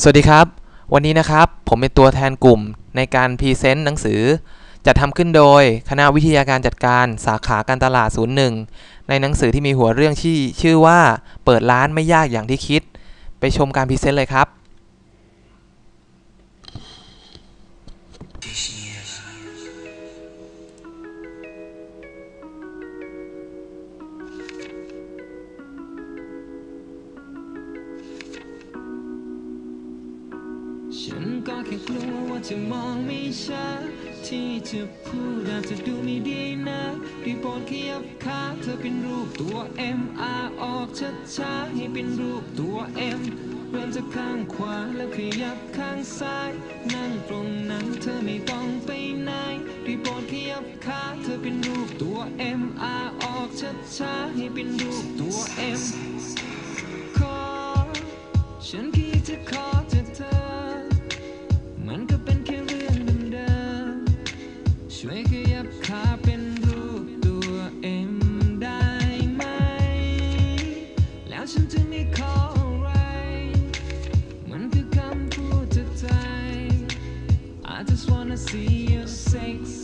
สวัสดีครับ วันนี้นะครับผมเป็นตัวแทนกลุ่มในการพรีเซนต์หนังสือ จัดทำขึ้นโดยคณะวิทยาการจัดการสาขาการตลาด 01 ในหนังสือที่มีหัวเรื่องที่ชื่อว่าเปิดร้านไม่ยากอย่างที่คิด ไปชมการพรีเซนต์เลยครับ ฉันก็แค่กลัวว่าจะมองไม่ชัดที่จะพูดอาจจะดูไม่ดีนะได้โปรดขยับขาเธอเป็นรูปตัว M R ออกช้าๆให้เป็นรูปตัว M เริ่มจากข้างขวาแล้วขยับข้างซ้าย นั่งตรงนั้นเธอไม่ต้องไปไหนได้โปรดขยับขาเธอเป็นรูปตัว M R ออกช้าๆให้เป็นรูปตัว M ขอฉันคิดจะขอ ช่วยขยับขาเป็นรูปตัวเอ็มได้ไหม แล้วฉันจะไม่ขออะไร มันคือคำพูดจากใจ I just wanna see you sexy